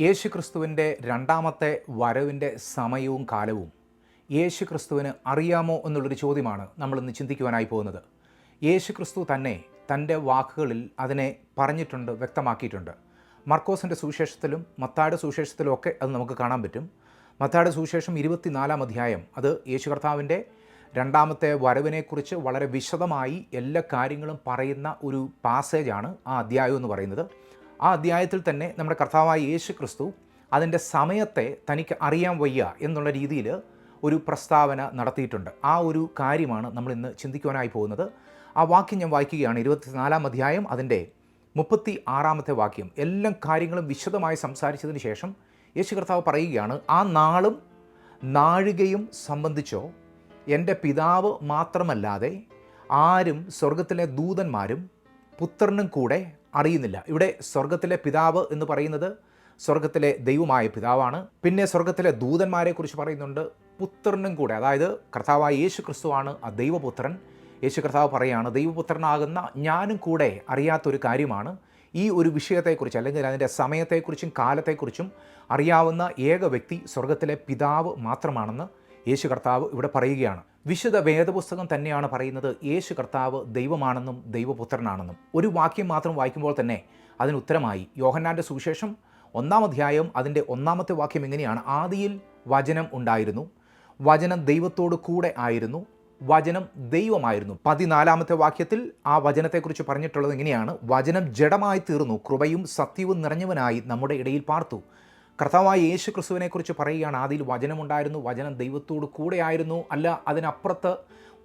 യേശു ക്രിസ്തുവിന്റെ രണ്ടാമത്തെ വരവിന്റെ സമയവും കാലവും യേശു ക്രിസ്തുവിന് അറിയാമോ എന്നുള്ളൊരു ചോദ്യമാണ് നമ്മൾ ഇന്ന് ചിന്തിക്കുവാനായി പോകുന്നത്. യേശുക്രിസ്തു തന്നെ തന്റെ വാക്കുകളിൽ അതിനെ പറഞ്ഞിട്ടുണ്ട് വ്യക്തമാക്കിയിട്ടുണ്ട്. മർക്കോസിന്റെ സുവിശേഷത്തിലും മത്തായുടെ സുവിശേഷത്തിലും ഒക്കെ അത് നമുക്ക് കാണാൻ പറ്റും. മത്തായുടെ സുവിശേഷം ഇരുപത്തിനാലാം അധ്യായം അത് യേശു കർത്താവിന്റെ രണ്ടാമത്തെ വരവിനെക്കുറിച്ച് വളരെ വിശദമായി എല്ലാ കാര്യങ്ങളും പറയുന്ന ഒരു പാസേജാണ് ആ അധ്യായം എന്ന് പറയുന്നത്. ആ അധ്യായത്തിൽ തന്നെ നമ്മുടെ കർത്താവായ യേശു ക്രിസ്തു അതിന്റെ സമയത്തെ തനിക്ക് അറിയാൻ വയ്യ എന്നുള്ള രീതിയിൽ ഒരു പ്രസ്താവന നടത്തിയിട്ടുണ്ട്. ആ ഒരു കാര്യമാണ് നമ്മൾ ഇന്ന് ചിന്തിക്കുവാനായി പോകുന്നത്. ആ വാക്യം ഞാൻ വായിക്കുകയാണ്. ഇരുപത്തിനാലാം അധ്യായം അതിന്റെ മുപ്പത്തി ആറാമത്തെ വാക്യം. എല്ലാ കാര്യങ്ങളും വിശദമായി സംസാരിച്ചതിന് ശേഷം യേശു കർത്താവ് പറയുകയാണ് ആ നാളും നാഴികയും സംബന്ധിച്ചോ എന്റെ പിതാവ് മാത്രമല്ലാതെ ആരും സ്വർഗത്തിലെ ദൂതന്മാരും പുത്രനും കൂടെ അറിയുന്നില്ല. ഇവിടെ സ്വർഗത്തിലെ പിതാവ് എന്ന് പറയുന്നത് സ്വർഗത്തിലെ ദൈവമായ പിതാവാണ്. പിന്നെ സ്വർഗത്തിലെ ദൂതന്മാരെ കുറിച്ച് പറയുന്നുണ്ട് പുത്രനും കൂടെ. അതായത് കർത്താവായ യേശു ക്രിസ്തുവാണ് ആ ദൈവപുത്രൻ. യേശു കർത്താവ് പറയുകയാണ് ദൈവപുത്രനാകുന്ന ഞാനും കൂടെ അറിയാത്തൊരു കാര്യമാണ്. ഈ ഒരു വിഷയത്തെക്കുറിച്ച് അല്ലെങ്കിൽ അതിന്റെ സമയത്തെക്കുറിച്ചും കാലത്തെക്കുറിച്ചും അറിയാവുന്ന ഏക വ്യക്തി സ്വർഗത്തിലെ പിതാവ് മാത്രമാണെന്ന് യേശു കർത്താവ് ഇവിടെ പറയുകയാണ്. വിശുദ്ധ വേദപുസ്തകം തന്നെയാണ് പറയുന്നത് യേശു കർത്താവ് ദൈവമാണെന്നും ദൈവപുത്രനാണെന്നും. ഒരു വാക്യം മാത്രം വായിക്കുമ്പോൾ തന്നെ അതിന് ഉത്തരമായി. യോഹന്നാന്റെ സുവിശേഷം ഒന്നാം അധ്യായം അതിന്റെ ഒന്നാമത്തെ വാക്യം എങ്ങനെയാണ് ആദിയിൽ വചനം ഉണ്ടായിരുന്നു വചനം ദൈവത്തോട് കൂടെ ആയിരുന്നു വചനം ദൈവമായിരുന്നു. പതിനാലാമത്തെ വാക്യത്തിൽ ആ വചനത്തെക്കുറിച്ച് പറഞ്ഞിട്ടുള്ളത് എങ്ങനെയാണ് വചനം ജഡമായി തീർന്നു കൃപയും സത്യവും നിറഞ്ഞവനായി നമ്മുടെ ഇടയിൽ പാർത്തു കർത്താവായ യേശു ക്രിസ്തുവിനെക്കുറിച്ച് പറയുകയാണ് ആദിയിൽ വചനമുണ്ടായിരുന്നു വചനം ദൈവത്തോട് കൂടെയായിരുന്നു അല്ല അതിനപ്പുറത്ത്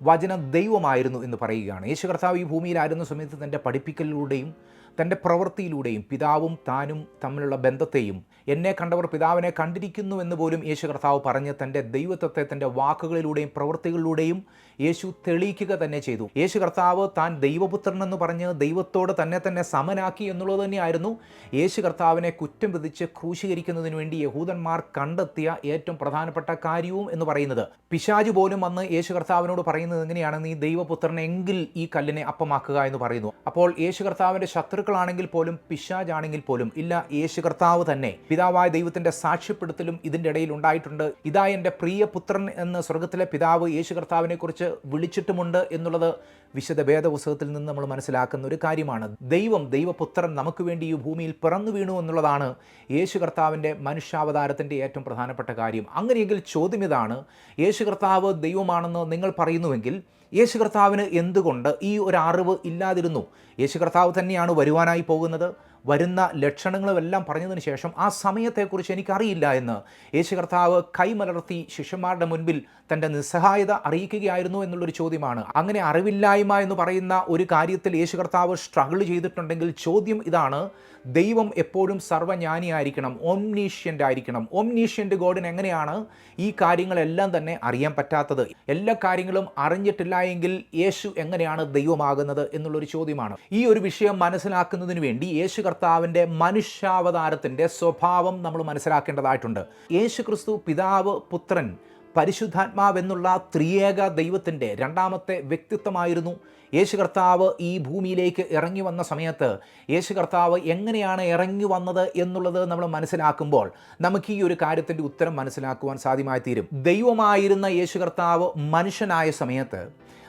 വചന ദൈവമായിരുന്നു എന്ന് പറയുകയാണ്. യേശു കർത്താവ് ഈ ഭൂമിയിലായിരുന്ന സമയത്ത് തന്റെ പഠിപ്പിക്കലിലൂടെയും തന്റെ പ്രവൃത്തിയിലൂടെയും പിതാവും താനും തമ്മിലുള്ള ബന്ധത്തെയും എന്നെ കണ്ടവർ പിതാവിനെ കണ്ടിരിക്കുന്നു എന്ന് പോലും യേശു കർത്താവ് പറഞ്ഞ് തന്റെ ദൈവത്വത്തെ തന്റെ വാക്കുകളിലൂടെയും പ്രവൃത്തികളിലൂടെയും യേശു തെളിയിക്കുക തന്നെ ചെയ്തു. യേശു കർത്താവ് താൻ ദൈവപുത്രൻ എന്ന് പറഞ്ഞ് ദൈവത്തോട് തന്നെ തന്നെ സമനാക്കി എന്നുള്ളത് തന്നെയായിരുന്നു. യേശു കർത്താവിനെ കുറ്റം വിധിച്ച് ക്രൂശീകരിക്കുന്നതിന് വേണ്ടി യഹൂദന്മാർ കണ്ടെത്തിയ ഏറ്റവും പ്രധാനപ്പെട്ട കാര്യവും എന്ന് പറയുന്നത്. പിശാജ് പോലും വന്ന് യേശു കർത്താവിനോട് പറയുന്നത് എങ്ങനെയാണ്? നീ ദൈവപുത്രനെങ്കിൽ ഈ കല്ലിനെ അപ്പമാക്കുക എന്ന് പറയുന്നു. അപ്പോൾ യേശു കർത്താവിന്റെ ശത്രുക്കളാണെങ്കിൽ പോലും പിശാജാണെങ്കിൽ പോലും ഇല്ല യേശു കർത്താവ് തന്നെ പിതാവായ ദൈവത്തിന്റെ സാക്ഷ്യപ്പെടുത്തലും ഇതിന്റെ ഇടയിൽ ഉണ്ടായിട്ടുണ്ട്. ഇതാ എന്റെ പ്രിയപുത്രൻ എന്ന് സ്വർഗത്തിലെ പിതാവ് യേശു കർത്താവിനെ കുറിച്ച് വിളിച്ചിട്ടുമുണ്ട് എന്നുള്ളത് വിശുദ്ധ വേദപുസ്തകത്തിൽ നിന്ന് നമ്മൾ മനസ്സിലാക്കുന്ന ഒരു കാര്യമാണ്. ദൈവം ദൈവപുത്രൻ നമുക്ക് വേണ്ടി ഈ ഭൂമിയിൽ പിറന്നു വീണു എന്നുള്ളതാണ് യേശു കർത്താവിന്റെ മനുഷ്യാവതാരത്തിന്റെ ഏറ്റവും പ്രധാനപ്പെട്ട കാര്യം. അങ്ങനെയെങ്കിൽ ചോദ്യം ഇതാണ് യേശു കർത്താവ് ദൈവമാണെന്ന് നിങ്ങൾ പറയുന്നുവെങ്കിൽ യേശു കർത്താവിന് എന്തുകൊണ്ട് ഈ ഒരു അറിവ് ഇല്ലാതിരുന്നു? യേശു കർത്താവ് തന്നെയാണ് വരുവാനായി പോകുന്നത്. വരുന്ന ലക്ഷണങ്ങളുമെല്ലാം പറഞ്ഞതിന് ശേഷം ആ സമയത്തെക്കുറിച്ച് എനിക്കറിയില്ല എന്ന് യേശു കർത്താവ് കൈമലർത്തി ശിഷ്യന്മാരുടെ മുൻപിൽ തന്റെ നിസ്സഹായത അറിയിക്കുകയായിരുന്നു എന്നുള്ളൊരു ചോദ്യമാണ്. അങ്ങനെ അറിവില്ലായ്മ എന്ന് പറയുന്ന ഒരു കാര്യത്തിൽ യേശു കർത്താവ് സ്ട്രഗിൾ ചെയ്തിട്ടുണ്ടെങ്കിൽ ചോദ്യം ഇതാണ്. ദൈവം എപ്പോഴും സർവജ്ഞാനിയായിരിക്കണം ഓംനീഷ്യന്റ് ആയിരിക്കണം. ഓംനീഷ്യന്റ് ഗോഡിന് എങ്ങനെയാണ് ഈ കാര്യങ്ങളെല്ലാം തന്നെ അറിയാൻ പറ്റാത്തത്? എല്ലാ കാര്യങ്ങളും അറിഞ്ഞിട്ടില്ല എങ്കിൽ യേശു എങ്ങനെയാണ് ദൈവമാകുന്നത് എന്നുള്ളൊരു ചോദ്യമാണ്. ഈ ഒരു വിഷയം മനസ്സിലാക്കുന്നതിന് വേണ്ടി യേശു കർത്താവിന്റെ മനുഷ്യാവതാരത്തിന്റെ സ്വഭാവം നമ്മൾ മനസ്സിലാക്കേണ്ടതായിട്ടുണ്ട്. യേശു ക്രിസ്തു പിതാവ് പുത്രൻ പരിശുദ്ധാത്മാവെന്നുള്ള ത്രിയേക ദൈവത്തിന്റെ രണ്ടാമത്തെ വ്യക്തിത്വമായിരുന്നു യേശു കർത്താവ് ഈ ഭൂമിയിലേക്ക് ഇറങ്ങി വന്ന സമയത്ത് യേശു കർത്താവ് എങ്ങനെയാണ് ഇറങ്ങി വന്നത് എന്നുള്ളത് നമ്മൾ മനസ്സിലാക്കുമ്പോൾ നമുക്ക് ഈ ഒരു കാര്യത്തിന്റെ ഉത്തരം മനസ്സിലാക്കുവാൻ സാധ്യമായി തീരും ദൈവമായിരുന്ന യേശു കർത്താവ് മനുഷ്യനായ സമയത്ത്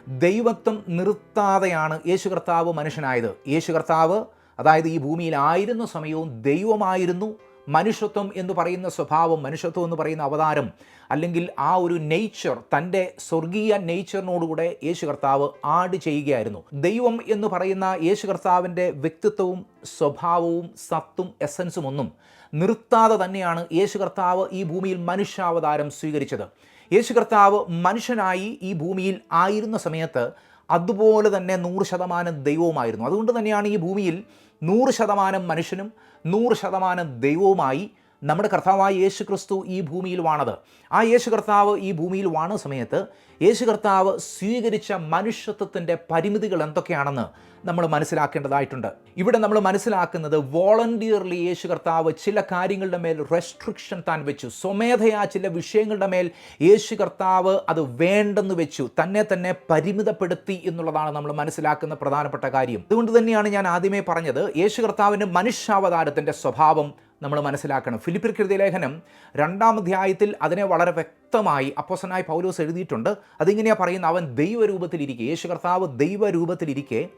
ദൈവത്വം നിർത്താതെയാണ് യേശു കർത്താവ് മനുഷ്യനായത്. യേശു കർത്താവ് അതായത് ഈ ഭൂമിയിലായിരുന്ന സമയവും ദൈവമായിരുന്നു. മനുഷ്യത്വം എന്ന് പറയുന്ന സ്വഭാവം മനുഷ്യത്വം എന്ന് പറയുന്ന അവതാരം അല്ലെങ്കിൽ ആ ഒരു നേച്ചർ തന്റെ സ്വർഗീയ നേച്ചറിനോടുകൂടെ യേശു കർത്താവ് ആഡ് ചെയ്യുകയായിരുന്നു. ദൈവം എന്ന് പറയുന്ന യേശു കർത്താവിന്റെ വ്യക്തിത്വവും സ്വഭാവവും സത്തും എസൻസും ഒന്നും നിർത്താതെ തന്നെയാണ് യേശു കർത്താവ് ഈ ഭൂമിയിൽ മനുഷ്യാവതാരം സ്വീകരിച്ചത്. യേശു കർത്താവ് മനുഷ്യനായി ഈ ഭൂമിയിൽ ആയിരുന്ന സമയത്ത് അതുപോലെ തന്നെ നൂറ് ശതമാനം ദൈവവുമായിരുന്നു. അതുകൊണ്ട് തന്നെയാണ് ഈ ഭൂമിയിൽ നൂറ് ശതമാനം മനുഷ്യനും നൂറ് ശതമാനം ദൈവവുമായി നമ്മുടെ കർത്താവായ യേശു ക്രിസ്തു ഈ ഭൂമിയിൽ വാണത്. ആ യേശു കർത്താവ് ഈ ഭൂമിയിൽ വാണ സമയത്ത് യേശു കർത്താവ് സ്വീകരിച്ച മനുഷ്യത്വത്തിന്റെ പരിമിതികൾ എന്തൊക്കെയാണെന്ന് നമ്മൾ മനസ്സിലാക്കേണ്ടതായിട്ടുണ്ട്. ഇവിടെ നമ്മൾ മനസ്സിലാക്കുന്നത് വോളണ്ടിയർലി യേശു കർത്താവ് ചില കാര്യങ്ങളുടെ മേൽ റെസ്ട്രിക്ഷൻ താൻ വെച്ചു. സ്വമേധയാ ചില വിഷയങ്ങളുടെ മേൽ യേശു കർത്താവ് അത് വേണ്ടെന്ന് വെച്ചു. തന്നെ തന്നെ പരിമിതപ്പെടുത്തി എന്നുള്ളതാണ് നമ്മൾ മനസ്സിലാക്കുന്ന പ്രധാനപ്പെട്ട കാര്യം. അതുകൊണ്ട് തന്നെയാണ് ഞാൻ ആദ്യമേ പറഞ്ഞത് യേശു കർത്താവിന്റെ മനുഷ്യാവതാരത്തിന്റെ സ്വഭാവം നമ്മൾ മനസ്സിലാക്കണം. ഫിലിപ്പിർ കൃതി ലേഖനം രണ്ടാം അധ്യായത്തിൽ അതിനെ വളരെ വ്യക്തമായി അപ്പോസനായി പൗലോസ് എഴുതിയിട്ടുണ്ട്. അതിങ്ങനെയാണ് പറയുന്നത്. അവൻ ദൈവരൂപത്തിലിരിക്കെ യേശു കർത്താവ് ദൈവരൂപത്തിലിരിക്കെ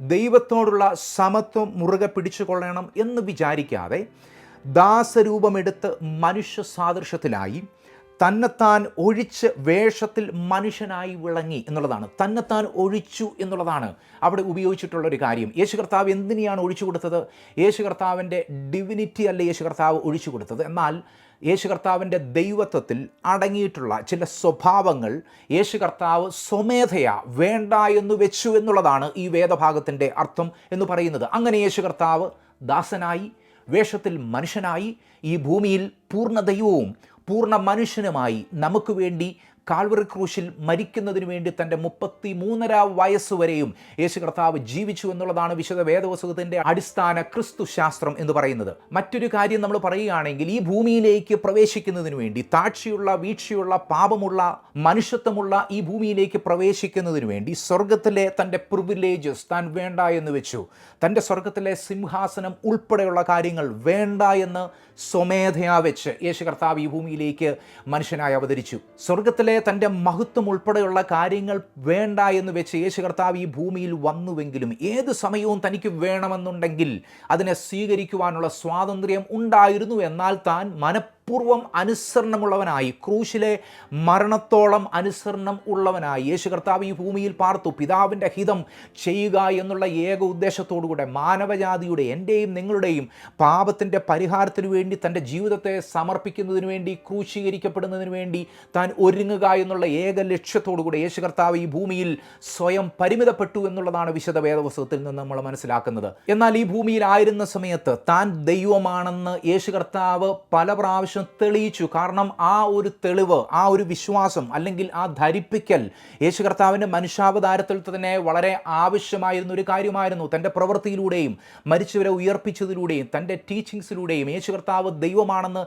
ദൈവത്തോടുള്ള സമത്വം മുറുകെ പിടിച്ചു കൊള്ളണം എന്ന് വിചാരിക്കാതെ ദാസരൂപമെടുത്ത് മനുഷ്യ സാദൃശ്യത്തിലായി തന്നെത്താൻ ഒഴിച്ച് വേഷത്തിൽ മനുഷ്യനായി വിളങ്ങി എന്നുള്ളതാണ്. തന്നെത്താൻ ഒഴിച്ചു എന്നുള്ളതാണ് അവിടെ ഉപയോഗിച്ചിട്ടുള്ള ഒരു കാര്യം. യേശു കർത്താവ് എന്തിനെയാണ് ഒഴിച്ചു കൊടുത്തത്? യേശു കർത്താവിന്റെ ഡിവിനിറ്റി അല്ല യേശു കർത്താവ് ഒഴിച്ചു കൊടുത്തത്. എന്നാൽ യേശു കർത്താവിന്റെ ദൈവത്വത്തിൽ അടങ്ങിയിട്ടുള്ള ചില സ്വഭാവങ്ങൾ യേശു കർത്താവ് സ്വമേധയാ വേണ്ട എന്ന് വെച്ചു എന്നുള്ളതാണ് ഈ വേദഭാഗത്തിന്റെ അർത്ഥം എന്ന് പറയുന്നത്. അങ്ങനെ യേശു കർത്താവ് ദാസനായി വേഷത്തിൽ മനുഷ്യനായി ഈ ഭൂമിയിൽ പൂർണ ദൈവവും പൂർണ മനുഷ്യനുമായി നമുക്ക് വേണ്ടി കാൽവറി ക്രൂശിൽ മരിക്കുന്നതിന് വേണ്ടി തന്റെ മുപ്പത്തി മൂന്നര വയസ്സ് വരെയും യേശു കർത്താവ് ജീവിച്ചു എന്നുള്ളതാണ് വിശുദ്ധ വേദവസുഖത്തിന്റെ അടിസ്ഥാന ക്രിസ്തു ശാസ്ത്രം എന്ന് പറയുന്നത്. മറ്റൊരു കാര്യം നമ്മൾ പറയുകയാണെങ്കിൽ ഈ ഭൂമിയിലേക്ക് പ്രവേശിക്കുന്നതിന് വേണ്ടി താഴ്ചയുള്ള വീഴ്ചയുള്ള പാപമുള്ള മനുഷ്യത്വമുള്ള ഈ ഭൂമിയിലേക്ക് പ്രവേശിക്കുന്നതിന് വേണ്ടി സ്വർഗത്തിലെ തന്റെ പ്രിവിലേജസ് താൻ വേണ്ട എന്ന് വെച്ചു. തന്റെ സ്വർഗത്തിലെ സിംഹാസനം ഉൾപ്പെടെയുള്ള കാര്യങ്ങൾ വേണ്ട എന്ന് സ്വമേധയാ വെച്ച് യേശു കർത്താവ് ഈ ഭൂമിയിലേക്ക് മനുഷ്യനായി അവതരിച്ചു. സ്വർഗത്തിലെ തന്റെ മഹത്വം ഉൾപ്പെടെയുള്ള കാര്യങ്ങൾ വേണ്ട എന്ന് വെച്ച് യേശു കർത്താവ് ഈ ഭൂമിയിൽ വന്നുവെങ്കിലും ഏത് സമയവും തനിക്ക് വേണമെന്നുണ്ടെങ്കിൽ അതിനെ സ്വീകരിക്കുവാനുള്ള സ്വാതന്ത്ര്യം ഉണ്ടായിരുന്നു എന്നാൽ താൻ മനഃപൂർവം അനുസരണമുള്ളവനായി ക്രൂശിലെ മരണത്തോളം അനുസരണം ഉള്ളവനായി യേശു കർത്താവ് ഈ ഭൂമിയിൽ പാർത്തു. പിതാവിന്റെ ഹിതം ചെയ്യുക എന്നുള്ള ഏക ഉദ്ദേശത്തോടുകൂടെ മാനവജാതിയുടെ എന്റെയും നിങ്ങളുടെയും പാപത്തിന്റെ പരിഹാരത്തിനു വേണ്ടി തന്റെ ജീവിതത്തെ സമർപ്പിക്കുന്നതിന് വേണ്ടി ക്രൂശീകരിക്കപ്പെടുന്നതിന് വേണ്ടി താൻ ഒരുങ്ങുക എന്നുള്ള ഏക ലക്ഷ്യത്തോടുകൂടെ യേശു കർത്താവ് ഈ ഭൂമിയിൽ സ്വയം പരിമിതപ്പെട്ടു എന്നുള്ളതാണ് വിശദ വേദപുസ്തകത്തിൽ നിന്ന് നമ്മൾ മനസ്സിലാക്കുന്നത്. എന്നാൽ ഈ ഭൂമിയിലായിരുന്ന സമയത്ത് താൻ ദൈവമാണെന്ന് യേശു കർത്താവ് പല പ്രാവശ്യം തെളിയിച്ചു. കാരണം ആ ഒരു തെളിവ് ആ ഒരു വിശ്വാസം അല്ലെങ്കിൽ ആ ധരിപ്പിക്കൽ യേശു കർത്താവിന്റെ മനുഷ്യാവതാരത്തിൽ തന്നെ വളരെ ആവശ്യമായിരുന്ന ഒരു കാര്യമായിരുന്നു. തന്റെ പ്രവൃത്തിയിലൂടെയും മരിച്ചവരെ ഉയർപ്പിച്ചതിലൂടെയും തന്റെ ടീച്ചിങ്സിലൂടെയും യേശു കർത്താവ് ദൈവമാണെന്ന്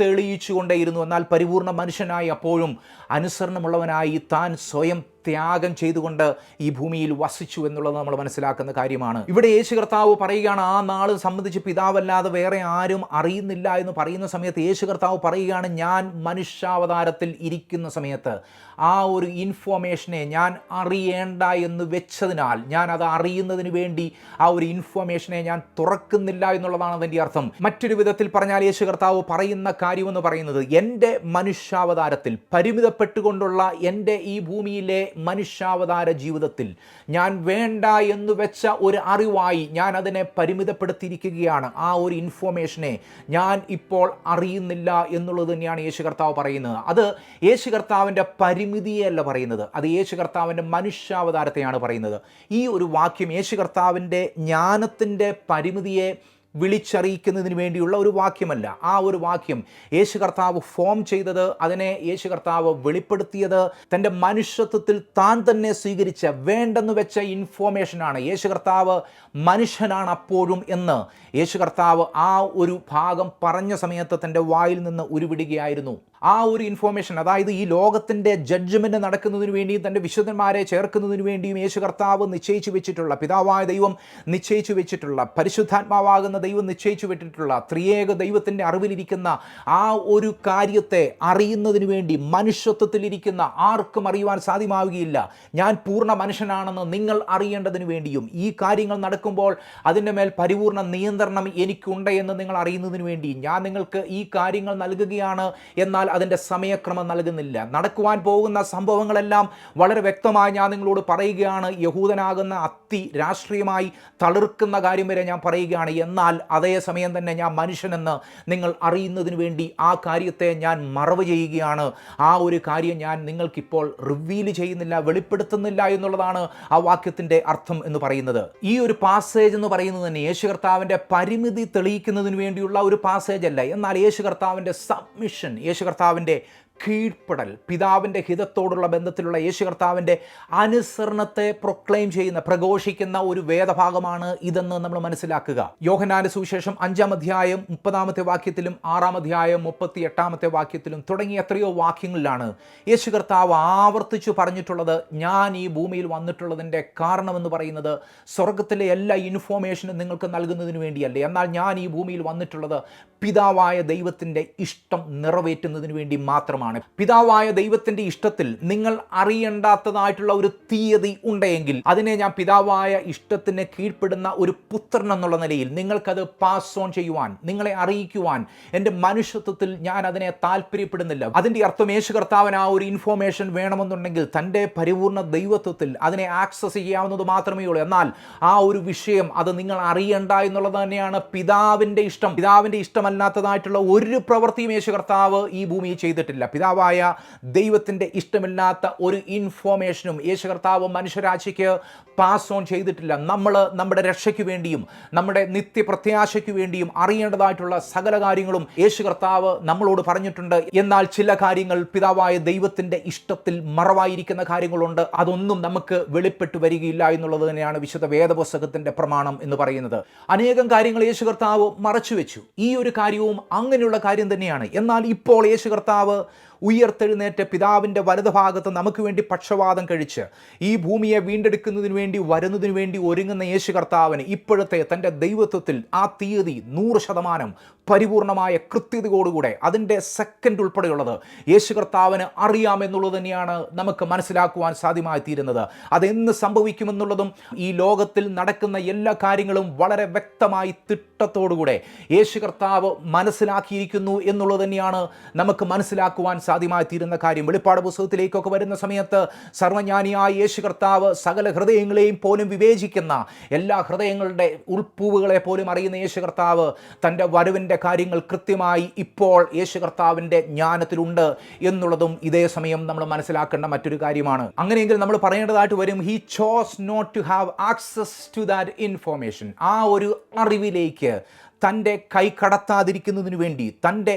തെളിയിച്ചുകൊണ്ടേയിരുന്നു എന്നാൽ പരിപൂർണ മനുഷ്യനായി അപ്പോഴും അനുസരണമുള്ളവനായി താൻ സ്വയം ത്യാഗം ചെയ്തുകൊണ്ട് ഈ ഭൂമിയിൽ വസിച്ചു എന്നുള്ളത് നമ്മൾ മനസ്സിലാക്കുന്ന കാര്യമാണ്. ഇവിടെ യേശു കർത്താവ് പറയുകയാണ് ആ നാൾ സംബന്ധിച്ച് പിതാവല്ലാതെ വേറെ ആരും അറിയുന്നില്ല എന്ന് പറയുന്ന സമയത്ത് യേശു കർത്താവ് പറയുകയാണ് ഞാൻ മനുഷ്യാവതാരത്തിൽ ഇരിക്കുന്ന സമയത്ത് ആ ഒരു ഇൻഫോർമേഷനെ ഞാൻ അറിയേണ്ട എന്ന് വെച്ചതിനാൽ ഞാൻ അത് അറിയുന്നതിന് വേണ്ടി ആ ഒരു ഇൻഫോർമേഷനെ ഞാൻ തുറക്കുന്നില്ല എന്നുള്ളതാണ് അതിന്റെ അർത്ഥം. മറ്റൊരു വിധത്തിൽ പറഞ്ഞാൽ യേശു കർത്താവ് പറയുന്ന കാര്യമെന്ന് പറയുന്നത് എന്റെ മനുഷ്യാവതാരത്തിൽ പരിമിതപ്പെട്ടുകൊണ്ടുള്ള എന്റെ ഈ ഭൂമിയിലെ മനുഷ്യാവതാര ജീവിതത്തിൽ ഞാൻ വേണ്ട എന്ന് വെച്ച ഒരു അറിവായി ഞാൻ അതിനെ പരിമിതപ്പെടുത്തിയിരിക്കുകയാണ്. ആ ഒരു ഇൻഫോർമേഷനെ ഞാൻ ഇപ്പോൾ അറിയുന്നില്ല എന്നുള്ളത് തന്നെയാണ് യേശു കർത്താവ് പറയുന്നത്. അത് യേശു കർത്താവിന്റെ പരിമിതിയല്ല പറയുന്നത്. അത് യേശു കർത്താവിന്റെ മനുഷ്യാവതാരത്തെയാണ് പറയുന്നത്. ഈ ഒരു വാക്യം യേശു കർത്താവിന്റെ ജ്ഞാനത്തിന്റെ പരിമിതിയെ വിളിച്ചറിയിക്കുന്നതിന് വേണ്ടിയുള്ള ഒരു വാക്യമല്ല. ആ ഒരു വാക്യം യേശു കർത്താവ് ഫോം ചെയ്തത് അതിനെ യേശു കർത്താവ് വെളിപ്പെടുത്തിയത് തന്റെ മനുഷ്യത്വത്തിൽ താൻ തന്നെ സ്വീകരിച്ച വേണ്ടെന്ന് വെച്ച ഇൻഫോർമേഷനാണ് യേശു കർത്താവ് മനുഷ്യനാണ് അപ്പോഴും എന്ന് യേശു കർത്താവ് ആ ഒരു ഭാഗം പറഞ്ഞ സമയത്ത് തന്റെ വായിൽ നിന്ന് ഉരുവിടുകയായിരുന്നു. ആ ഒരു ഇൻഫോർമേഷൻ അതായത് ഈ ലോകത്തിന്റെ ജഡ്ജ്മെന്റ് നടക്കുന്നതിന് വേണ്ടിയും തന്റെ വിശുദ്ധന്മാരെ ചേർക്കുന്നതിന് വേണ്ടിയും യേശു കർത്താവ് നിശ്ചയിച്ചു വെച്ചിട്ടുള്ള പിതാവായ ദൈവം നിശ്ചയിച്ചു വെച്ചിട്ടുള്ള പരിശുദ്ധാത്മാവാകുന്ന ദൈവം നിശ്ചയിച്ചു വിട്ടിട്ടുള്ള ത്രിയേക ദൈവത്തിന്റെ അറിവിലിരിക്കുന്ന ആ ഒരു കാര്യത്തെ അറിയുന്നതിന് വേണ്ടി മനുഷ്യത്വത്തിലിരിക്കുന്ന ആർക്കും അറിയുവാൻ സാധ്യമാവുകയില്ല. ഞാൻ പൂർണ മനുഷ്യനാണെന്ന് നിങ്ങൾ അറിയേണ്ടതിന് വേണ്ടിയും ഈ കാര്യങ്ങൾ നടക്കുമ്പോൾ അതിന്റെ മേൽ പരിപൂർണ നിയന്ത്രണം എനിക്കുണ്ട് എന്ന് നിങ്ങൾ അറിയുന്നതിന് വേണ്ടി ഞാൻ നിങ്ങൾക്ക് ഈ കാര്യങ്ങൾ നൽകുകയാണ്. എന്നാൽ അതിന്റെ സമയക്രമം നൽകുന്നില്ല. നടക്കുവാൻ പോകുന്ന സംഭവങ്ങളെല്ലാം വളരെ വ്യക്തമായി ഞാൻ നിങ്ങളോട് പറയുകയാണ്. യഹൂദനാകുന്ന അത്തി രാഷ്ട്രീയമായി തളിർക്കുന്ന കാര്യം വരെ ഞാൻ പറയുകയാണ്. എന്നാൽ അതേസമയം തന്നെ ഞാൻ മനുഷ്യനെന്ന് നിങ്ങൾ അറിയുന്നതിന് വേണ്ടി ആ കാര്യത്തെ ഞാൻ മറവ് ചെയ്യുകയാണ്. ആ ഒരു കാര്യം ഞാൻ നിങ്ങൾക്കിപ്പോൾ റിവീൽ ചെയ്യുന്നില്ല വെളിപ്പെടുത്തുന്നില്ല എന്നുള്ളതാണ് ആ വാക്യത്തിന്റെ അർത്ഥം എന്ന് പറയുന്നത്. ഈ ഒരു പാസേജ് എന്ന് പറയുന്നത് തന്നെ യേശു കർത്താവിന്റെ പരിമിതി തെളിയിക്കുന്നതിന് വേണ്ടിയുള്ള ഒരു പാസേജ് അല്ല. എന്നാൽ യേശു കർത്താവിന്റെ സബ്മിഷൻ യേശു കർത്താവിന്റെ കീഴ്പ്പെടൽ പിതാവിന്റെ ഹിതത്തോടുള്ള ബന്ധത്തിലുള്ള യേശു കർത്താവിന്റെ അനുസരണത്തെ പ്രൊക്ലെയിം ചെയ്യുന്ന പ്രഘോഷിക്കുന്ന ഒരു വേദഭാഗമാണ് ഇതെന്ന് നമ്മൾ മനസ്സിലാക്കുക. യോഹനാന സുവിശേഷം അഞ്ചാം അധ്യായം മുപ്പതാമത്തെ വാക്യത്തിലും ആറാം അധ്യായം മുപ്പത്തി എട്ടാമത്തെ വാക്യത്തിലും തുടങ്ങിയ എത്രയോ വാക്യങ്ങളിലാണ് യേശു കർത്താവ് ആവർത്തിച്ചു പറഞ്ഞിട്ടുള്ളത്. ഞാൻ ഈ ഭൂമിയിൽ വന്നിട്ടുള്ളതിന്റെ കാരണമെന്ന് പറയുന്നത് സ്വർഗത്തിലെ എല്ലാ ഇൻഫോർമേഷനും നിങ്ങൾക്ക് നൽകുന്നതിന് വേണ്ടിയല്ല. എന്നാൽ ഞാൻ ഈ ഭൂമിയിൽ വന്നിട്ടുള്ളത് പിതാവായ ദൈവത്തിന്റെ ഇഷ്ടം നിറവേറ്റുന്നതിന് വേണ്ടി മാത്രമാണ്. പിതാവായ ദൈവത്തിന്റെ ഇഷ്ടത്തിൽ നിങ്ങൾ അറിയേണ്ടാത്തതായിട്ടുള്ള ഒരു തീയതി ഉണ്ടെങ്കിൽ അതിനെ ഞാൻ പിതാവായ ഇഷ്ടത്തിന് കീഴ്പ്പെടുന്ന ഒരു പുത്രൻ എന്നുള്ള നിലയിൽ നിങ്ങൾക്കത് പാസ് ഓൺ ചെയ്യുവാൻ നിങ്ങളെ അറിയിക്കുവാൻ എന്റെ മനുഷ്യത്വത്തിൽ ഞാൻ അതിനെ താല്പര്യപ്പെടുന്നില്ല. അതിന്റെ അർത്ഥം യേശു കർത്താവിന് ആ ഒരു ഇൻഫോർമേഷൻ വേണമെന്നുണ്ടെങ്കിൽ തന്റെ പരിപൂർണ ദൈവത്വത്തിൽ അതിനെ ആക്സസ് ചെയ്യാവുന്നത് മാത്രമേ ഉള്ളൂ. എന്നാൽ ആ ഒരു വിഷയം അത് നിങ്ങൾ അറിയണ്ട എന്നുള്ളത് തന്നെയാണ് പിതാവിന്റെ ഇഷ്ടം. പിതാവിന്റെ ഇഷ്ടമല്ലാത്തതായിട്ടുള്ള ഒരു പ്രവൃത്തിയും യേശു കർത്താവ് ഈ ഭൂമിയിൽ ചെയ്തിട്ടില്ല. പിതാവായ ദൈവത്തിന്റെ ഇഷ്ടമില്ലാത്ത ഒരു ഇൻഫോർമേഷനും യേശു കർത്താവ് മനുഷ്യരാശിക്ക് പാസ് ഓൺ ചെയ്തിട്ടില്ല. നമ്മൾ നമ്മുടെ രക്ഷയ്ക്ക് വേണ്ടിയും നമ്മുടെ നിത്യപ്രത്യാശയ്ക്ക് വേണ്ടിയും അറിയേണ്ടതായിട്ടുള്ള സകല കാര്യങ്ങളും യേശു കർത്താവ് നമ്മളോട് പറഞ്ഞിട്ടുണ്ട്. എന്നാൽ ചില കാര്യങ്ങൾ പിതാവായ ദൈവത്തിന്റെ ഇഷ്ടത്തിൽ മറവായിരിക്കുന്ന കാര്യങ്ങളുണ്ട്. അതൊന്നും നമുക്ക് വെളിപ്പെട്ട് വരികയില്ല എന്നുള്ളത് തന്നെയാണ് വിശുദ്ധ വേദപുസ്തകത്തിന്റെ പ്രമാണം എന്ന് പറയുന്നത്. അനേകം കാര്യങ്ങൾ യേശു കർത്താവ് മറച്ചു വെച്ചു ഈ ഒരു കാര്യവും അങ്ങനെയുള്ള കാര്യം തന്നെയാണ്. എന്നാൽ ഇപ്പോൾ യേശു കർത്താവ് ഉയർത്തെഴുന്നേറ്റ് പിതാവിന്റെ വലതുഭാഗത്ത് നമുക്ക് വേണ്ടി പക്ഷവാദം കഴിച്ച് ഈ ഭൂമിയെ വീണ്ടെടുക്കുന്നതിന് വേണ്ടി വരുന്നതിന് വേണ്ടി ഒരുങ്ങുന്ന യേശു കർത്താവിന് ഇപ്പോഴത്തെ തന്റെ ദൈവത്വത്തിൽ ആ തീയതി നൂറ് ശതമാനം പരിപൂർണമായ കൃത്യതയോടുകൂടെ അതിന്റെ സെക്കൻഡ് ഉൾപ്പെടെയുള്ളത് യേശു കർത്താവിന് അറിയാമെന്നുള്ളത് തന്നെയാണ് നമുക്ക് മനസ്സിലാക്കുവാൻ സാധ്യമായി തീരുന്നത് അതെന്ന് സംഭവിക്കുമെന്നുള്ളതും ഈ ലോകത്തിൽ നടക്കുന്ന എല്ലാ കാര്യങ്ങളും വളരെ വ്യക്തമായി തിട്ടത്തോടുകൂടെ യേശു കർത്താവ് മനസ്സിലാക്കിയിരിക്കുന്നു എന്നുള്ളത് തന്നെയാണ് നമുക്ക് മനസ്സിലാക്കുവാൻ സാധ്യമായി തീരുന്ന കാര്യം. വെളിപ്പാട് പുസ്തകത്തിലേക്കൊക്കെ വരുന്ന സമയത്ത് സർവജ്ഞാനിയായ യേശു കർത്താവ് സകല ഹൃദയങ്ങളെയും പോലും വിവേചിക്കുന്ന എല്ലാ ഹൃദയങ്ങളുടെ ഉൾപ്പൂവുകളെ പോലും അറിയുന്ന യേശു കർത്താവ് തന്റെ വരവിന്റെ കാര്യങ്ങൾ കൃത്യമായി ഇപ്പോൾ യേശു കർത്താവിന്റെ ജ്ഞാനത്തിലുണ്ട് എന്നുള്ളതും ഇതേ സമയം നമ്മൾ മനസ്സിലാക്കേണ്ട മറ്റൊരു കാര്യമാണ്. അങ്ങനെയെങ്കിൽ നമ്മൾ പറയേണ്ടതായിട്ട് വരും he chose not to have access to that information ആ ഒരു അറിവിലേക്ക് തന്റെ കൈ കടത്താതിരിക്കുന്നതിന് വേണ്ടി തന്റെ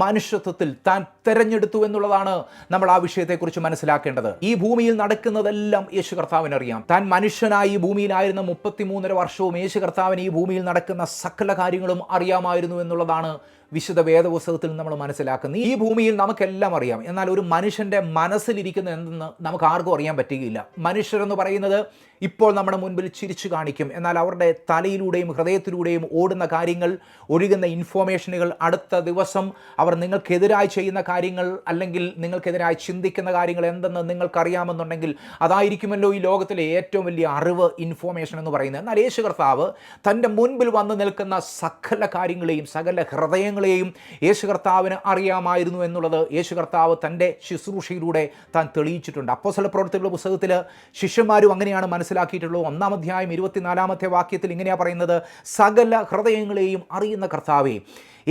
മനുഷ്യത്വത്തിൽ താൻ തെരഞ്ഞെടുത്തു എന്നുള്ളതാണ് നമ്മൾ ആ വിഷയത്തെക്കുറിച്ച് മനസ്സിലാക്കേണ്ടത്. ഈ ഭൂമിയിൽ നടക്കുന്നതെല്ലാം യേശു കർത്താവിന് അറിയാം. താൻ മനുഷ്യനായി ഭൂമിയിലായിരുന്ന മുപ്പത്തിമൂന്നര വർഷവും യേശു കർത്താവിന് ഈ ഭൂമിയിൽ നടക്കുന്ന സകല കാര്യങ്ങളും അറിയാമായിരുന്നു എന്നുള്ളതാണ് വിശുദ്ധ വേദപുസ്തകത്തിൽ നമ്മൾ മനസ്സിലാക്കുന്നത്. ഈ ഭൂമിയിൽ നമുക്കെല്ലാം അറിയാം. എന്നാൽ ഒരു മനുഷ്യന്റെ മനസ്സിലിരിക്കുന്ന എന്തെന്ന് നമുക്ക് ആർക്കും അറിയാൻ പറ്റുകയില്ല. മനുഷ്യരെന്ന് പറയുന്നത് ഇപ്പോൾ നമ്മുടെ മുൻപിൽ ചിരിച്ചു കാണിക്കും. എന്നാൽ അവരുടെ തലയിലൂടെയും ഹൃദയത്തിലൂടെയും ഓടുന്ന കാര്യങ്ങൾ ഒഴുകുന്ന ഇൻഫോർമേഷനുകൾ അടുത്ത ദിവസം അവർ നിങ്ങൾക്കെതിരായി ചെയ്യുന്ന കാര്യങ്ങൾ അല്ലെങ്കിൽ നിങ്ങൾക്കെതിരായി ചിന്തിക്കുന്ന കാര്യങ്ങൾ എന്തെന്ന് നിങ്ങൾക്കറിയാമെന്നുണ്ടെങ്കിൽ അതായിരിക്കുമല്ലോ ഈ ലോകത്തിലെ ഏറ്റവും വലിയ അറിവ് ഇൻഫോർമേഷൻ എന്ന് പറയുന്നത്. എന്നാൽ യേശു കർത്താവ് തന്റെ മുൻപിൽ വന്നു നിൽക്കുന്ന സകല കാര്യങ്ങളെയും സകല ഹൃദയങ്ങളെയും യേശു കർത്താവിന് അറിയാമായിരുന്നു എന്നുള്ളത് യേശു കർത്താവ് തന്റെ ശുശ്രൂഷയിലൂടെ താൻ തെളിയിച്ചിട്ടുണ്ട്. അപ്പോസല പ്രവർത്തികളുടെ പുസ്തകത്തിൽ ശിഷ്യന്മാരും അങ്ങനെയാണ് മനസ്സിലാക്കിയിട്ടുള്ളത്. ഒന്നാം അധ്യായം ഇരുപത്തിനാലാമത്തെ വാക്യത്തിൽ ഇങ്ങനെയാണ് പറയുന്നത് സകല ഹൃദയങ്ങളെയും അറിയുന്ന കർത്താവേ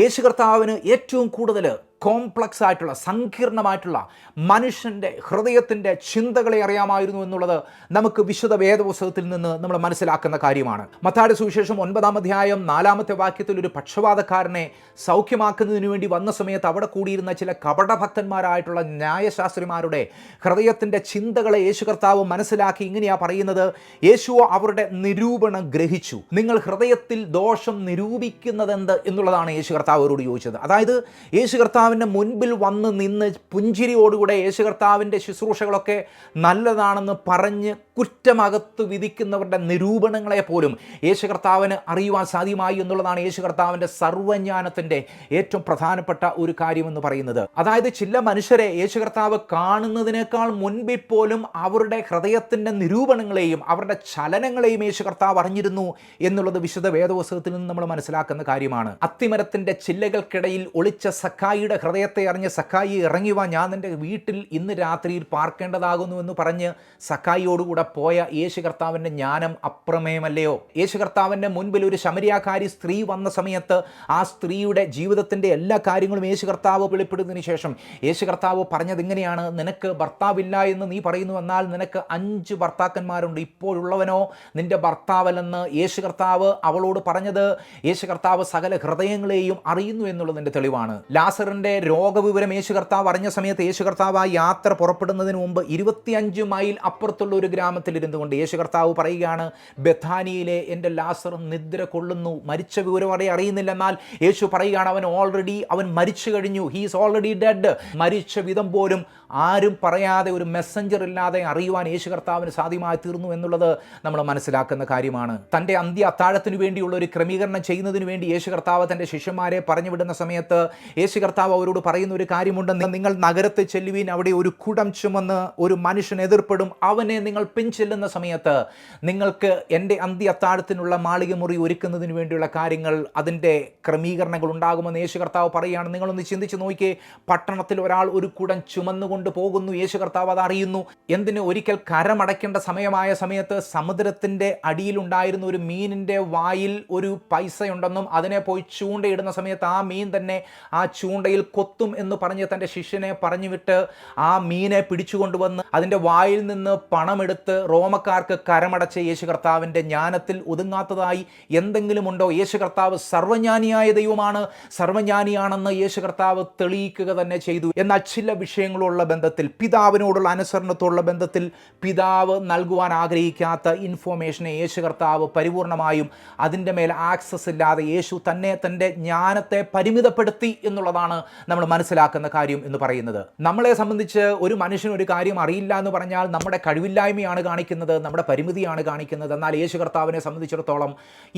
യേശു കർത്താവിന് ഏറ്റവും കൂടുതൽ കോംപ്ലക്സ് ആയിട്ടുള്ള സങ്കീർണമായിട്ടുള്ള മനുഷ്യന്റെ ഹൃദയത്തിന്റെ ചിന്തകളെ അറിയാമായിരുന്നു എന്നുള്ളത് നമുക്ക് വിശുദ്ധ വേദപുസ്തകത്തിൽ നിന്ന് നമ്മൾ മനസ്സിലാക്കുന്ന കാര്യമാണ്. മത്താട് സുവിശേഷം ഒൻപതാം അധ്യായം നാലാമത്തെ വാക്യത്തിൽ ഒരു പക്ഷപാതക്കാരനെ സൗഖ്യമാക്കുന്നതിന് വേണ്ടി വന്ന സമയത്ത് അവിടെ കൂടിയിരുന്ന ചില കപടഭക്തന്മാരായിട്ടുള്ള ന്യായശാസ്ത്രിമാരുടെ ഹൃദയത്തിന്റെ ചിന്തകളെ യേശു കർത്താവ് മനസ്സിലാക്കി ഇങ്ങനെയാ പറയുന്നത്. യേശു അവരുടെ നിരൂപണം ഗ്രഹിച്ചു. നിങ്ങൾ ഹൃദയത്തിൽ ദോഷം നിരൂപിക്കുന്നതെന്ത് എന്നുള്ളതാണ് യേശു കർത്താവ് അവരോട് ചോദിച്ചത്. അതായത് യേശു കർത്താവിന്റെ മുൻപിൽ വന്ന് നിന്ന് പുഞ്ചിരിയോടുകൂടെ യേശു കർത്താവിന്റെ ശുശ്രൂഷകളൊക്കെ നല്ലതാണെന്ന് പറഞ്ഞ് കുറ്റമകത്ത് വിധിക്കുന്നവരുടെ നിരൂപണങ്ങളെ പോലും യേശു കർത്താവിന് അറിയുവാൻ സാധ്യമായി എന്നുള്ളതാണ് യേശു കർത്താവിന്റെ സർവജ്ഞാനത്തിന്റെ ഏറ്റവും പ്രധാനപ്പെട്ട ഒരു കാര്യമെന്ന് പറയുന്നത്. അതായത് ചില മനുഷ്യരെ യേശു കർത്താവ് കാണുന്നതിനേക്കാൾ മുൻപിൽ പോലും അവരുടെ ഹൃദയത്തിന്റെ നിരൂപണങ്ങളെയും അവരുടെ ചലനങ്ങളെയും യേശു കർത്താവ് അറിഞ്ഞിരുന്നു എന്നുള്ളത് വിശുദ്ധ വേദപുസ്തകത്തിൽ നിന്ന് നമ്മൾ മനസ്സിലാക്കുന്ന കാര്യമാണ്. അത്തിമരത്തിന്റെ ചില്ലകൾക്കിടയിൽ ഒളിച്ച സക്കായിയുടെ ഹൃദയത്തെ അറിഞ്ഞ് സഖായി ഇറങ്ങിവ ഞാൻ നിന്റെ വീട്ടിൽ ഇന്ന് രാത്രിയിൽ പാർക്കേണ്ടതാകുന്നു എന്ന് പറഞ്ഞ് സക്കായിയോടുകൂടെ പോയ യേശു കർത്താവിന്റെ ജ്ഞാനം അപ്രമേയമല്ലയോ? യേശു കർത്താവിന്റെ മുൻപിൽ ഒരു ശമരിയാക്കാരി സ്ത്രീ വന്ന സമയത്ത് ആ സ്ത്രീയുടെ ജീവിതത്തിന്റെ എല്ലാ കാര്യങ്ങളും യേശു കർത്താവ് വെളിപ്പെടുന്നതിന് ശേഷം യേശു കർത്താവ് പറഞ്ഞത് ഇങ്ങനെയാണ് നിനക്ക് ഭർത്താവില്ല എന്ന് നീ പറയുന്നു എന്നാൽ നിനക്ക് അഞ്ച് ഭർത്താക്കന്മാരുണ്ട്. ഇപ്പോഴുള്ളവനോ നിന്റെ ഭർത്താവല്ലെന്ന് യേശു കർത്താവ് അവളോട് പറഞ്ഞത്. യേശു കർത്താവ് സകല ഹൃദയങ്ങളെയും അറിയുന്നു എന്നുള്ളതിന്റെ തെളിവാണ്. ലാസറിന്റെ തന്റെ രോഗവിവരം യേശു കർത്താവ് അറിഞ്ഞ സമയത്ത് യേശു കർത്താവ് ആ യാത്ര പുറപ്പെടുന്നതിന് മുമ്പ് ഇരുപത്തിയഞ്ച് മൈൽ അപ്പുറത്തുള്ള ഒരു ഗ്രാമത്തിൽ ഇരുന്നുകൊണ്ട് യേശു കർത്താവ് പറയുകയാണ് ബഥാനിയിലെ എന്റെ ലാസർ നിദ്ര കൊള്ളുന്നു. മരിച്ച വിവരം അറിയ അറിയുന്നില്ല എന്നാൽ യേശു പറയുകയാണ് അവൻ ഓൾറെഡി അവൻ മരിച്ചു കഴിഞ്ഞു. ഹീസ് ഓൾറെഡി ഡെഡ് മരിച്ച വിധം പോലും ആരും പറയാതെ ഒരു മെസ്സഞ്ചർ ഇല്ലാതെ അറിയുവാൻ യേശു കർത്താവിന് സാധ്യമായി തീർന്നു എന്നുള്ളത് നമ്മൾ മനസ്സിലാക്കുന്ന കാര്യമാണ്. തന്റെ അന്ത്യ അത്താഴത്തിന് വേണ്ടിയുള്ള ഒരു ക്രമീകരണം ചെയ്യുന്നതിന് വേണ്ടി യേശു കർത്താവ് തന്റെ ശിഷ്യന്മാരെ പറഞ്ഞു വിടുന്ന സമയത്ത് യേശു കർത്താവ് അവരോട് പറയുന്ന ഒരു കാര്യമുണ്ട്. നിങ്ങൾ നഗരത്തെ ചെല്ലുവീൻ അവിടെ ഒരു കുടം ചുമന്ന് ഒരു മനുഷ്യൻ എതിർപ്പെടും. അവനെ നിങ്ങൾ പിൻചെല്ലുന്ന സമയത്ത് നിങ്ങൾക്ക് എന്റെ അന്ത്യ അത്താഴത്തിനുള്ള മാളിക മുറി ഒരുക്കുന്നതിന് വേണ്ടിയുള്ള കാര്യങ്ങൾ അതിന്റെ ക്രമീകരണങ്ങൾ ഉണ്ടാകുമെന്ന് യേശു കർത്താവ് പറയുകയാണ്. നിങ്ങളൊന്ന് ചിന്തിച്ച് നോക്കിയേ പട്ടണത്തിൽ ഒരാൾ ഒരു കുടം ചുമന്നുകൊണ്ട് പോകുന്നു യേശു കർത്താവ് അത് അറിയുന്നു എന്തിന് ഒരിക്കൽ കരമടയ്ക്കേണ്ട സമയമായ സമയത്ത് സമുദ്രത്തിന്റെ അടിയിലുണ്ടായിരുന്ന ഒരു മീനിന്റെ വായിൽ ഒരു പൈസയുണ്ടെന്നും അതിനെ പോയി ചൂണ്ടയിടുന്ന സമയത്ത് ആ മീൻ തന്നെ ആ ചൂണ്ടയിൽ കൊത്തും എന്ന് പറഞ്ഞ് തന്റെ ശിഷ്യനെ പറഞ്ഞു വിട്ട് ആ മീനെ പിടിച്ചുകൊണ്ടുവന്ന് അതിന്റെ വായിൽ നിന്ന് പണമെടുത്ത് റോമക്കാർക്ക് കരമടച്ച യേശു കർത്താവിന്റെ ജ്ഞാനത്തിൽ ഒതുങ്ങാത്തതായി എന്തെങ്കിലും ഉണ്ടോ യേശു കർത്താവ് സർവജ്ഞാനിയായ ദൈവമാണ്. സർവജ്ഞാനിയാണെന്ന് യേശു കർത്താവ് തെളിയിക്കുക തന്നെ ചെയ്തു. എന്നാൽ ചില വിഷയങ്ങളുള്ള ബന്ധത്തിൽ പിതാവിനോടുള്ള അനുസരണത്തോടുള്ള ബന്ധത്തിൽ പിതാവ് നൽകുവാൻ ആഗ്രഹിക്കാത്ത ഇൻഫോർമേഷനെ യേശു കർത്താവ് പരിപൂർണമായും അതിന്റെ മേൽ ആക്സസ് ഇല്ലാതെ യേശു തന്നെ തന്റെ ജ്ഞാനത്തെ പരിമിതപ്പെടുത്തി എന്നുള്ളതാണ് നമ്മൾ മനസ്സിലാക്കുന്ന കാര്യം എന്ന് പറയുന്നത്. നമ്മളെ സംബന്ധിച്ച് ഒരു മനുഷ്യന് ഒരു കാര്യം അറിയില്ല എന്ന് പറഞ്ഞാൽ നമ്മുടെ കഴിവില്ലായ്മയാണ് കാണിക്കുന്നത് നമ്മുടെ പരിമിതിയാണ് കാണിക്കുന്നത്. എന്നാൽ യേശു കർത്താവിനെ സംബന്ധിച്ചിടത്തോളം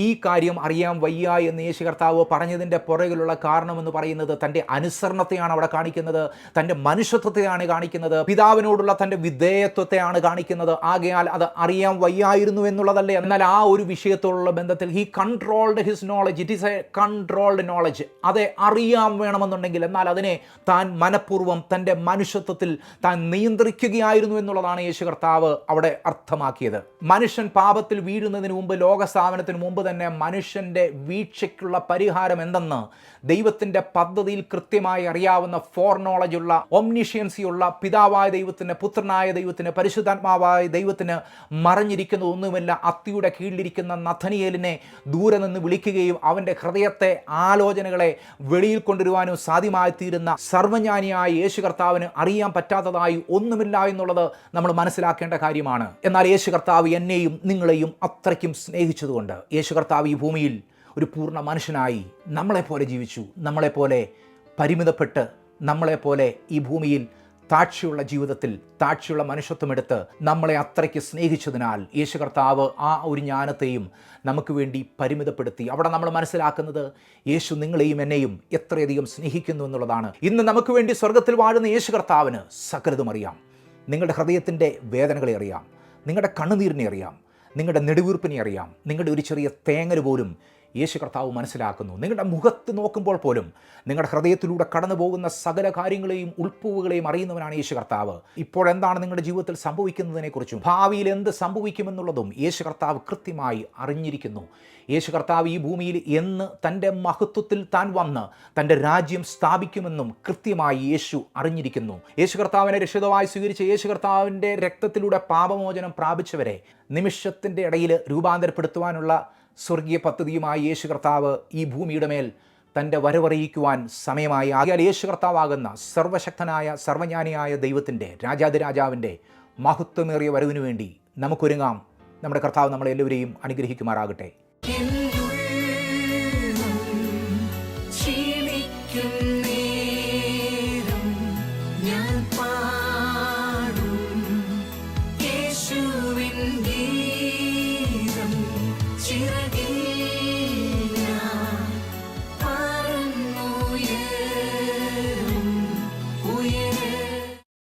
ഈ കാര്യം അറിയാൻ വയ്യ എന്ന് യേശു കർത്താവ് പറഞ്ഞതിന്റെ പുറകിലുള്ള കാരണം എന്ന് പറയുന്നത് തന്റെ അനുസരണത്തെയാണ് അവിടെ കാണിക്കുന്നത്. തന്റെ മനുഷ്യത്വത്തെയാണ് കാണിക്കുന്നത്? പിതാവിനോടുള്ള തന്റെ വിധേയത്വത്തെയാണ് കാണിക്കുന്നത്. ആകയാൽ അത് അറിയാൻ വയ്യായിരുന്നു എന്നുള്ളതല്ലേ? എന്നാൽ ആ ഒരു വിഷയത്തോടുള്ള ബന്ധത്തിൽ he controlled his knowledge it is a controlled knowledge അതെ അറിയാൻ വേണമെന്നുണ്ടെങ്കിൽ എന്നാൽ അതിനെ താൻ മനഃപൂർവം തന്റെ മനുഷ്യത്വത്തിൽ താൻ നിയന്ത്രിക്കുകയായിരുന്നു എന്നുള്ളതാണ് യേശു കർത്താവ് അവിടെ അർത്ഥമാക്കിയത്. മനുഷ്യൻ പാപത്തിൽ വീഴുന്നതിന് മുമ്പ് ലോകസ്ഥാപനത്തിന് മുമ്പ് തന്നെ മനുഷ്യന്റെ വീഴ്ചയ്ക്കുള്ള പരിഹാരം എന്തെന്ന് ദൈവത്തിന്റെ പദ്ധതിയിൽ കൃത്യമായി അറിയാവുന്ന ഫോർ നോളജുള്ള ഒംനിഷ്യൻസിയുള്ള പിതാവായ ദൈവത്തിന് പുത്രനായ ദൈവത്തിന് പരിശുദ്ധാത്മാവായ ദൈവത്തിന് മറഞ്ഞിരിക്കുന്ന ഒന്നുമില്ല. അത്തിയുടെ കീഴിലിരിക്കുന്ന നഥനിയേലിനെ ദൂരെ നിന്ന് വിളിക്കുകയും അവന്റെ ഹൃദയത്തെ ആലോചനകളെ വെളിയിൽ കൊണ്ടുവരുവാനും സാധ്യമായി തീരുന്ന സർവജ്ഞാനിയായ യേശു കർത്താവിന് അറിയാൻ പറ്റാത്തതായി ഒന്നുമില്ല എന്നുള്ളത് നമ്മൾ മനസ്സിലാക്കേണ്ട കാര്യമാണ്. എന്നാൽ യേശു കർത്താവ് എന്നെയും നിങ്ങളെയും അത്രയ്ക്കും സ്നേഹിച്ചതുകൊണ്ട് യേശു കർത്താവ് ഈ ഭൂമിയിൽ ഒരു പൂർണ മനുഷ്യനായി നമ്മളെപ്പോലെ ജീവിച്ചു. നമ്മളെപ്പോലെ പരിമിതപ്പെട്ട് നമ്മളെപ്പോലെ ഈ ഭൂമിയിൽ താഴ്ചയുള്ള ജീവിതത്തിൽ താഴ്ചയുള്ള മനുഷ്യത്വമെടുത്ത് നമ്മളെ അത്രയ്ക്ക് സ്നേഹിച്ചതിനാൽ യേശു കർത്താവ് ആ ഒരു ജ്ഞാനത്തെയും നമുക്ക് വേണ്ടി പരിമിതപ്പെടുത്തി. അവിടെ നമ്മൾ മനസ്സിലാക്കുന്നത് യേശു നിങ്ങളെയും എന്നെയും എത്രയധികം സ്നേഹിക്കുന്നു എന്നുള്ളതാണ്. ഇന്ന് നമുക്ക് വേണ്ടി സ്വർഗത്തിൽ വാഴുന്ന യേശു കർത്താവിന് സകലതും അറിയാം. നിങ്ങളുടെ ഹൃദയത്തിന്റെ വേദനകളെ അറിയാം. നിങ്ങളുടെ കണ്ണുനീരിനെ അറിയാം. നിങ്ങളുടെ നെടുവീർപ്പിനെ അറിയാം. നിങ്ങളുടെ ഒരു ചെറിയ തേങ്ങൽ പോലും യേശു കർത്താവ് മനസ്സിലാക്കുന്നു. നിങ്ങളുടെ മുഖത്ത് നോക്കുമ്പോൾ പോലും നിങ്ങളുടെ ഹൃദയത്തിലൂടെ കടന്നു പോകുന്ന സകല കാര്യങ്ങളെയും ഉൾപ്പൂവുകളെയും അറിയുന്നവനാണ് യേശു കർത്താവ്. ഇപ്പോൾ എന്താണ് നിങ്ങളുടെ ജീവിതത്തിൽ സംഭവിക്കുന്നതിനെക്കുറിച്ചും ഭാവിയിൽ എന്ത് സംഭവിക്കുമെന്നുള്ളതും യേശു കർത്താവ് കൃത്യമായി അറിഞ്ഞിരിക്കുന്നു. യേശു കർത്താവ് ഈ ഭൂമിയിൽ എന്ന് തന്റെ മഹത്വത്തിൽ താൻ വന്ന് തന്റെ രാജ്യം സ്ഥാപിക്കുമെന്നും കൃത്യമായി യേശു അറിഞ്ഞിരിക്കുന്നു. യേശു കർത്താവിനെ രക്ഷിതമായി സ്വീകരിച്ച യേശു കർത്താവിന്റെ രക്തത്തിലൂടെ പാപമോചനം പ്രാപിച്ചവരെ നിമിഷത്തിന്റെ ഇടയിൽ രൂപാന്തരപ്പെടുത്തുവാനുള്ള സ്വർഗീയ പദ്ധതിയുമായി യേശു കർത്താവ് ഈ ഭൂമിയുടെ മേൽ തന്റെ വരവറിയിക്കുവാൻ സമയമായി. ആകിയാൽ യേശു കർത്താവാകുന്ന സർവശക്തനായ സർവജ്ഞാനിയായ ദൈവത്തിന്റെ രാജാതിരാജാവിന്റെ മഹത്വമേറിയ വരവിനു വേണ്ടി നമുക്കൊരുങ്ങാം. നമ്മുടെ കർത്താവ് നമ്മളെല്ലാവരെയും അനുഗ്രഹിക്കുമാറാകട്ടെ.